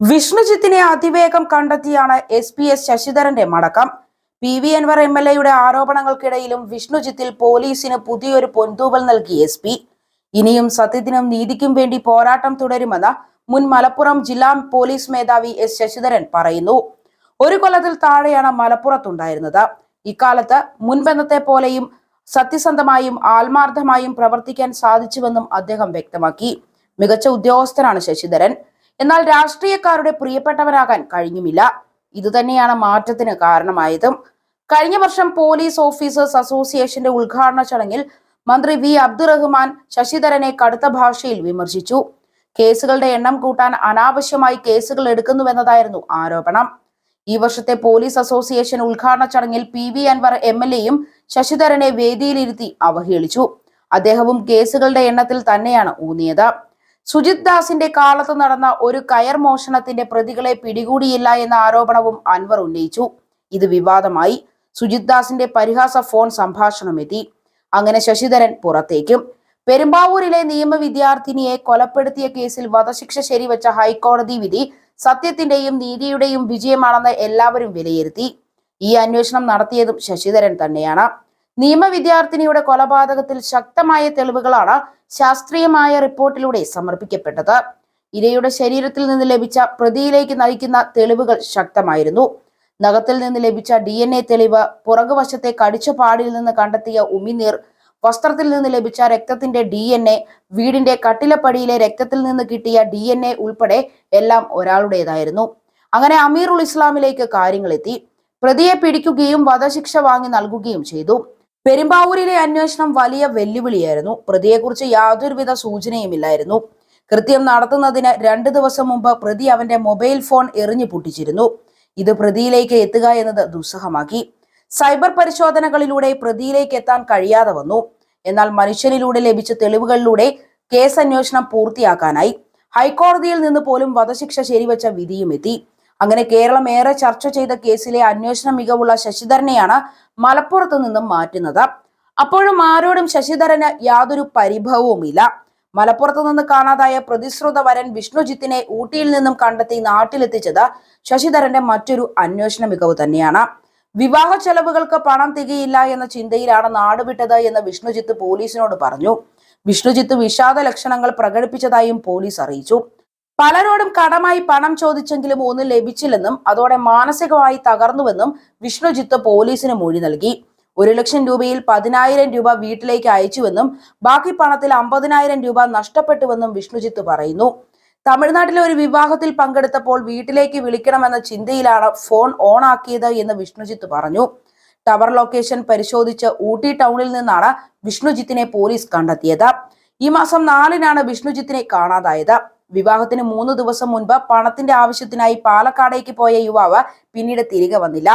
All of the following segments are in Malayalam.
വിഷ്ണുജിത്തിനെ അതിവേഗം കണ്ടെത്തിയാണ് എസ് പി എസ് ശശിധരന്റെ മടക്കം. P V Anvar M L എയുടെ ആരോപണങ്ങൾക്കിടയിലും വിഷ്ണുജിത്തിൽ പോലീസിന് പുതിയൊരു പൊന്തൂവൽ നൽകി എസ് പി ഇനിയും സത്യത്തിനും നീതിക്കും വേണ്ടി പോരാട്ടം തുടരുമെന്ന് മുൻ മലപ്പുറം ജില്ലാ പോലീസ് മേധാവി എസ് ശശിധരൻ പറയുന്നു. ഒരു കൊല്ലത്തിൽ താഴെയാണ് മലപ്പുറത്തുണ്ടായിരുന്നത്. ഇക്കാലത്ത് മുൻപെന്നത്തെ പോലെയും സത്യസന്ധമായും ആത്മാർത്ഥമായും പ്രവർത്തിക്കാൻ സാധിച്ചുവെന്നും അദ്ദേഹം വ്യക്തമാക്കി. മികച്ച ഉദ്യോഗസ്ഥനാണ് ശശിധരൻ. എന്നാൽ രാഷ്ട്രീയക്കാരുടെ പ്രിയപ്പെട്ടവരാകാൻ കഴിഞ്ഞുമില്ല. ഇതുതന്നെയാണ് മാറ്റത്തിന് കാരണമായതും. കഴിഞ്ഞ വർഷം പോലീസ് ഓഫീസേഴ്സ് അസോസിയേഷന്റെ ഉദ്ഘാടന ചടങ്ങിൽ മന്ത്രി വി. അബ്ദുറഹ്മാൻ ശശിധരനെ കടുത്ത ഭാഷയിൽ വിമർശിച്ചു. കേസുകളുടെ എണ്ണം കൂട്ടാൻ അനാവശ്യമായി കേസുകൾ എടുക്കുന്നുവെന്നതായിരുന്നു ആരോപണം. ഈ വർഷത്തെ പോലീസ് അസോസിയേഷൻ ഉദ്ഘാടന ചടങ്ങിൽ P. V. Anvar M. L. എയും ശശിധരനെ വേദിയിലിരുത്തി അവഹേളിച്ചു. അദ്ദേഹവും കേസുകളുടെ എണ്ണത്തിൽ തന്നെയാണ് ഊന്നിയത്. സുജിത് ദാസിന്റെ കാലത്ത് നടന്ന ഒരു കയർ മോഷണത്തിന്റെ പ്രതികളെ പിടികൂടിയില്ല എന്ന ആരോപണവും അൻവർ ഉന്നയിച്ചു. ഇത് വിവാദമായി. സുജിത് ദാസിന്റെ പരിഹാസ ഫോൺ സംഭാഷണം എത്തി. അങ്ങനെ ശശിധരൻ പുറത്തേക്കും. പെരുമ്പാവൂരിലെ നിയമ വിദ്യാർത്ഥിനിയെ കൊലപ്പെടുത്തിയ കേസിൽ വധശിക്ഷ ശരിവച്ച ഹൈക്കോടതി വിധി സത്യത്തിന്റെയും നീതിയുടെയും വിജയമാണെന്ന് എല്ലാവരും വിലയിരുത്തി. ഈ അന്വേഷണം നടത്തിയതും ശശിധരൻ തന്നെയാണ്. നിയമ വിദ്യാർത്ഥിനിയുടെ കൊലപാതകത്തിൽ ശക്തമായ തെളിവുകളാണ് ശാസ്ത്രീയമായ റിപ്പോർട്ടിലൂടെ സമർപ്പിക്കപ്പെട്ടത്. ഇരയുടെ ശരീരത്തിൽ നിന്ന് ലഭിച്ച പ്രതിയിലേക്ക് നയിക്കുന്ന തെളിവുകൾ ശക്തമായിരുന്നു. നഖത്തിൽ നിന്ന് ലഭിച്ച ഡി എൻ എ തെളിവ് പുറകുവശത്തെ കടിച്ച പാടിൽ നിന്ന് കണ്ടെത്തിയ ഉമിനീർ വസ്ത്രത്തിൽ നിന്ന് ലഭിച്ച രക്തത്തിന്റെ ഡി എൻ എ വീടിന്റെ കട്ടിലപ്പടിയിലെ രക്തത്തിൽ നിന്ന് കിട്ടിയ ഡി എൻ എ ഉൾപ്പെടെ എല്ലാം ഒരാളുടേതായിരുന്നു. അങ്ങനെ അമീറുൽ ഇസ്ലാമിലേക്ക് കാര്യങ്ങളെത്തി. പ്രതിയെ പിടിക്കുകയും വധശിക്ഷ വാങ്ങി നൽകുകയും ചെയ്തു. പെരുമ്പാവൂരിലെ അന്വേഷണം വലിയ വെല്ലുവിളിയായിരുന്നു. പ്രതിയെക്കുറിച്ച് യാതൊരുവിധ സൂചനയുമില്ലായിരുന്നു. കൃത്യം നടത്തുന്നതിന് രണ്ടു ദിവസം മുമ്പ് പ്രതി അവന്റെ മൊബൈൽ ഫോൺ എറിഞ്ഞു പൊട്ടിച്ചിരുന്നു. ഇത് പ്രതിയിലേക്ക് എത്തുക എന്നത് ദുസ്സഹമാക്കി. സൈബർ പരിശോധനകളിലൂടെ പ്രതിയിലേക്ക് എത്താൻ കഴിയാതെ വന്നു. എന്നാൽ മനുഷ്യനിലൂടെ ലഭിച്ച തെളിവുകളിലൂടെ കേസ് അന്വേഷണം പൂർത്തിയാക്കാനായി ഹൈക്കോടതിയിൽ നിന്ന് പോലും വധശിക്ഷ ശരിവച്ച വിധിയും എത്തി അങ്ങനെ കേരളം ഏറെ ചർച്ച ചെയ്ത കേസിലെ അന്വേഷണ മികവുള്ള ശശിധരനെയാണ് മലപ്പുറത്ത് നിന്നും മാറ്റുന്നത്. അപ്പോഴും ആരോടും ശശിധരന് യാതൊരു പരിഭവവുമില്ല. മലപ്പുറത്തു നിന്ന് കാണാതായ പ്രതിശ്രുത വരൻ വിഷ്ണുജിത്തിനെ ഊട്ടിയിൽ നിന്നും കണ്ടെത്തി നാട്ടിലെത്തിച്ചത് ശശിധരന്റെ മറ്റൊരു അന്വേഷണ മികവ് തന്നെയാണ്. വിവാഹ ചെലവുകൾക്ക് പണം തികയില്ല എന്ന ചിന്തയിലാണ് നാടുവിട്ടത് എന്ന് വിഷ്ണുജിത്ത് പോലീസിനോട് പറഞ്ഞു. വിഷ്ണുജിത്ത് വിഷാദ ലക്ഷണങ്ങൾ പ്രകടിപ്പിച്ചതായും പോലീസ് അറിയിച്ചു. പലരോടും കടമായി പണം ചോദിച്ചെങ്കിലും ഒന്നും ലഭിച്ചില്ലെന്നും അതോടെ മാനസികമായി തകർന്നുവെന്നും വിഷ്ണുജിത്ത് പോലീസിന് മൊഴി നൽകി. ഒരു ലക്ഷം രൂപയിൽ പതിനായിരം രൂപ വീട്ടിലേക്ക് അയച്ചുവെന്നും ബാക്കി പണത്തിൽ അമ്പതിനായിരം രൂപ നഷ്ടപ്പെട്ടുവെന്നും വിഷ്ണുജിത്ത് പറയുന്നു. തമിഴ്നാട്ടിലെ ഒരു വിവാഹത്തിൽ പങ്കെടുത്തപ്പോൾ വീട്ടിലേക്ക് വിളിക്കണമെന്ന ചിന്തയിലാണ് ഫോൺ ഓൺ ആക്കിയത് എന്ന് വിഷ്ണുജിത്ത് പറഞ്ഞു. ടവർ ലൊക്കേഷൻ പരിശോധിച്ച് ഊട്ടി ടൗണിൽ നിന്നാണ് വിഷ്ണുജിത്തിനെ പോലീസ് കണ്ടെത്തിയത്. ഈ മാസം നാലിനാണ് വിഷ്ണുജിത്തിനെ കാണാതായത്. വിവാഹത്തിന് മൂന്ന് ദിവസം മുൻപ് പണത്തിന്റെ ആവശ്യത്തിനായി പാലക്കാടേക്ക് പോയ യുവാവ് പിന്നീട് തിരികെ വന്നില്ല.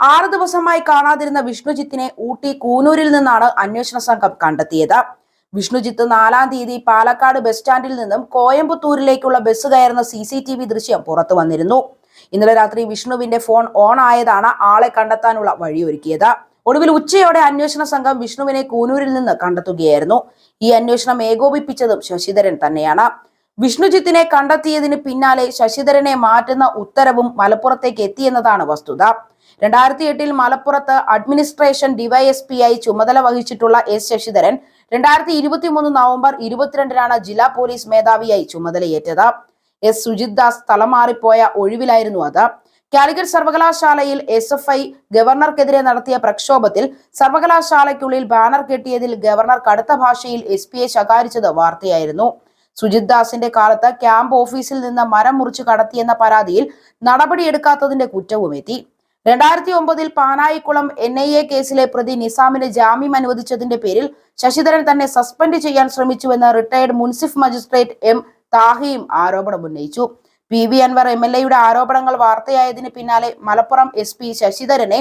ആറ് ദിവസമായി കാണാതിരുന്ന വിഷ്ണുജിത്തിനെ ഊട്ടി കൂനൂരിൽ നിന്നാണ് അന്വേഷണ സംഘം കണ്ടെത്തിയത്. വിഷ്ണുജിത്ത് നാലാം തീയതി പാലക്കാട് ബസ് സ്റ്റാൻഡിൽ നിന്നും കോയമ്പത്തൂരിലേക്കുള്ള ബസ് കയറുന്ന സി സി ടി വി ദൃശ്യം പുറത്തു വന്നിരുന്നു. ഇന്നലെ രാത്രി വിഷ്ണുവിന്റെ ഫോൺ ഓൺ ആയതാണ് ആളെ കണ്ടെത്താനുള്ള വഴിയൊരുക്കിയത്. ഒടുവിൽ ഉച്ചയോടെ അന്വേഷണ സംഘം വിഷ്ണുവിനെ കൂനൂരിൽ നിന്ന് കണ്ടെത്തുകയായിരുന്നു. ഈ അന്വേഷണം ഏകോപിപ്പിച്ചതും ശശിധരൻ തന്നെയാണ്. വിഷ്ണുജിത്തിനെ കണ്ടെത്തിയതിന് പിന്നാലെ ശശിധരനെ മാറ്റുന്ന ഉത്തരവും മലപ്പുറത്തേക്ക് എത്തിയെന്നതാണ് വസ്തുത. രണ്ടായിരത്തി എട്ടിൽ മലപ്പുറത്ത് അഡ്മിനിസ്ട്രേഷൻ ഡിവൈഎസ്പി ആയി ചുമതല വഹിച്ചിട്ടുള്ള എസ് ശശിധരൻ രണ്ടായിരത്തി ഇരുപത്തി മൂന്ന് നവംബർ ഇരുപത്തിരണ്ടിനാണ് ജില്ലാ പോലീസ് മേധാവിയായി ചുമതലയേറ്റത്. എസ് സുജിത് ദാസ് സ്ഥലം മാറിപ്പോയ ഒഴിവിലായിരുന്നു അത്. കാലിക്കറ്റ് സർവകലാശാലയിൽ എസ് എഫ് ഐ ഗവർണർക്കെതിരെ നടത്തിയ പ്രക്ഷോഭത്തിൽ സർവകലാശാലയ്ക്കുള്ളിൽ ബാനർ കെട്ടിയതിൽ ഗവർണർ കടുത്ത ഭാഷയിൽ എസ് പിയെ ശകാരിച്ചത് വാർത്തയായിരുന്നു. സുജിത് ദാസിന്റെ കാലത്ത് ക്യാമ്പ് ഓഫീസിൽ നിന്ന് മരം മുറിച്ചു കടത്തിയെന്ന പരാതിയിൽ നടപടിയെടുക്കാത്തതിന്റെ കുറ്റവും എത്തി. രണ്ടായിരത്തി ഒമ്പതിൽ പാനായിക്കുളം എൻ ഐ എ കേസിലെ പ്രതി നിസാമിന് ജാമ്യം അനുവദിച്ചതിന്റെ പേരിൽ ശശിധരൻ തന്നെ സസ്പെൻഡ് ചെയ്യാൻ ശ്രമിച്ചുവെന്ന് റിട്ടയർഡ് മുൻസിഫ് മജിസ്ട്രേറ്റ് എം താഹിയും ആരോപണം ഉന്നയിച്ചു. P V Anvar M L എയുടെ ആരോപണങ്ങൾ വാർത്തയായതിന് പിന്നാലെ മലപ്പുറം എസ് പി ശശിധരനെ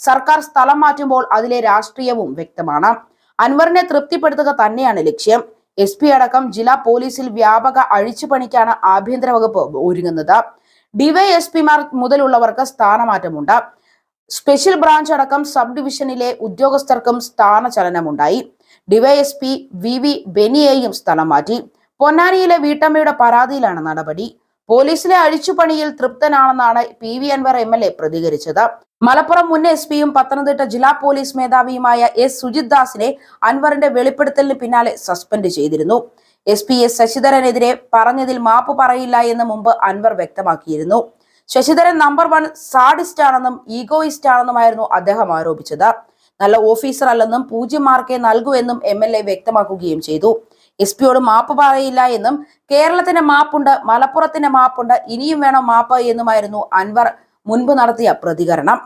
സർക്കാർ സ്ഥലം മാറ്റുമ്പോൾ അതിലെ രാഷ്ട്രീയവും വ്യക്തമാണ്. അൻവറിനെ തൃപ്തിപ്പെടുത്തുക തന്നെയാണ് ലക്ഷ്യം. എസ് പി അടക്കം ജില്ലാ പോലീസിൽ വ്യാപക അഴിച്ചുപണിക്കാണ് ആഭ്യന്തര വകുപ്പ് ഒരുങ്ങുന്നത്. ഡിവൈഎസ്പിമാർ മുതലുള്ളവർക്ക് സ്ഥാനമാറ്റമുണ്ട്. സ്പെഷ്യൽ ബ്രാഞ്ച് അടക്കം സബ് ഡിവിഷനിലെ ഉദ്യോഗസ്ഥർക്കും സ്ഥാനചലനമുണ്ടായി. ഡിവൈഎസ്പി വി വി ബെനിയെയും സ്ഥലം മാറ്റി. പൊന്നാനിയിലെ വീട്ടമ്മയുടെ പരാതിയിലാണ് നടപടി. പോലീസിലെ അഴിച്ചുപണിയിൽ തൃപ്തനാണെന്നാണ് P V Anvar M L A പ്രതികരിച്ചത്. മലപ്പുറം മുൻ എസ് പിയും പത്തനംതിട്ട ജില്ലാ പോലീസ് മേധാവിയുമായ എസ് സുജിത് ദാസിനെ അൻവറിന്റെ വെളിപ്പെടുത്തലിന് പിന്നാലെ സസ്പെൻഡ് ചെയ്തിരുന്നു. എസ് പി എസ് ശശിധരനെതിരെ പറഞ്ഞതിൽ മാപ്പ് പറയില്ല എന്ന് മുമ്പ് അൻവർ വ്യക്തമാക്കിയിരുന്നു. ശശിധരൻ നമ്പർ വൺ സാഡിസ്റ്റ് ആണെന്നും ഈഗോയിസ്റ്റ് ആണെന്നുമായിരുന്നു അദ്ദേഹം ആരോപിച്ചത്. നല്ല ഓഫീസർ അല്ലെന്നും പൂജ്യം മാർക്കേ നൽകൂ എന്നും എം വ്യക്തമാക്കുകയും ചെയ്തു. എസ് പിയോട് മാപ്പ് പറയില്ല എന്നും കേരളത്തിന്റെ മാപ്പുണ്ട് മലപ്പുറത്തിന്റെ മാപ്പുണ്ട് ഇനിയും വേണം മാപ്പ് എന്നുമായിരുന്നു അൻവർ മുൻപ് നടത്തിയ പ്രതികരണം.